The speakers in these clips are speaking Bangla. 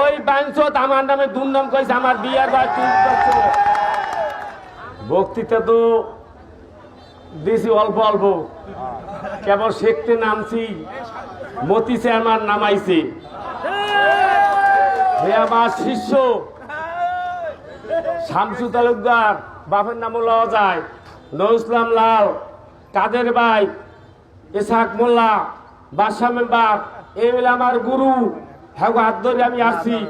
ওই বাঞ্চত আমার নামে দুর্নাম করেছে, আমার বিয়ার বা বক্তৃতা তো দিছি অল্প অল্প। কেবল শিখতে নামছি, মতিছে আমার নামাইছে। হে আমার শিষ্য, শামসু তালুকদার, বাপের নামও লওয়া যায়। নজরুলাম লাল, কাদের ভাই, ইসাক মোল্লা, বাদশাহ মেম্বার এই হলো আমার গুরু। হ্যাঁ হাত আমি আসছি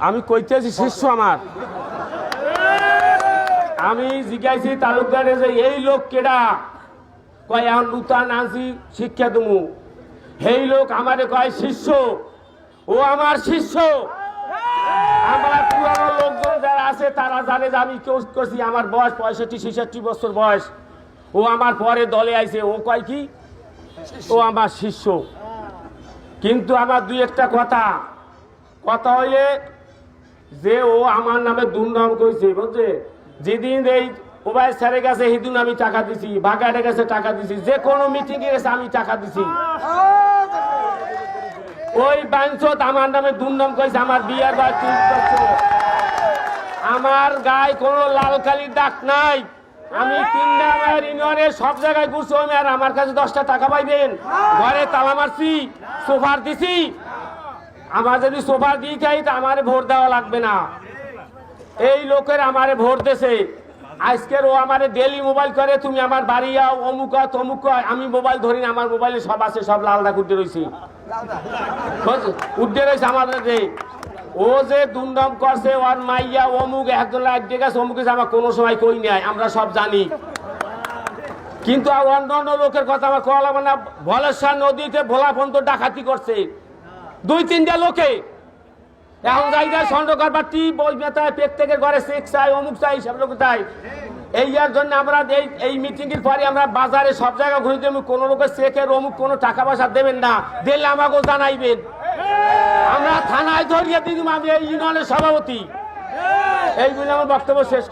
আম- কইতেছি, শিষ্য আমার। আমি জিজ্ঞাসি, তালুকদারে যে এই লোক কেডা? কয় এখন নূতন আনছি, শিক্ষা দেবো। সেই লোক আমারে কয়, শিষ্য, ও আমার শিষ্য। আমার পুরানো লোকজন যারা আছে, তারা জানে যে আমি কোর্স করছি, আমার বয়স পঁয়ষট্টি, ছেষট্টি বছর বয়স। ও আমার পরে দলে আইছে। ও কয় কি? ও আমার শিষ্য। কিন্তু আমার দুই একটা কথা। কথা হইলে যে ও আমার নামে দুর্নাম করেছে বুঝছে? যেদিন এই ওবাই স্যারের কাছে সেদিন আমি টাকা দিছি, বাগানের কাছে টাকা দিছি, যে কোনো মিটিং এ গেছে আমি টাকা দিছি। ওই বাঞ্চত আমার নামে দুর্নাম করেছে আমার বিয়ার বা আমার গায়ে কোনো লাল কালির দাগ নাই। আমি তিন নামের ইউনিয়নের সব জায়গায় ঘুরছি আমি, আর আমার কাছে দশটা টাকা পাইবেন? ঘরে তালা মারছি, সোফার দিছি। আমার যদি সোফা দিয়ে চাই তো আমারে ভোট দেওয়া লাগবে না। এই লোকের আমারে ভোট দেছে। আজকের ও আমারে ডেলি মোবাইল করে, তুমি আমার বাড়ি যাও অমুক তমুক। আমি মোবাইল ধরি না, আমার মোবাইলে সব আছে, সব লালদা উঠে রয়েছি উঠে রয়েছে আমাদের ও যে দুমদম করছে, ওর মাইয়া অমুক, একজন লাইট দিয়ে গেছে, অমুক আমার কোনো সময় কই নাই, আমরা সব জানি। কিন্তু আর অন্য অন্য লোকের কথা আমার কওয়া লাগবে না। ভলেশ্বর নদীতে ভোলা পর্যন্ত ডাকাতি করছে। দুই তিনটা লোকে। এখন যাই যায় স্বর্ণকার বাটি বই মেতায় পেট থেকে ঘরে চেক চাই অমুক চাই সব লোক চাই এই ইয়ার জন্য আমরা এই এই মিটিং এর পরে আমরা বাজারে সব জায়গা ঘুরে দেবো। কোনো লোকের চেকের অমুক, কোনো টাকা পয়সা দেবেন না। দিলে আমাকেও জানাইবেন। আমরা থানায় ধরিয়ে দিলাম আমি এই ইউনিয়নের সভাপতি। এই বলে আমার বক্তব্য শেষ।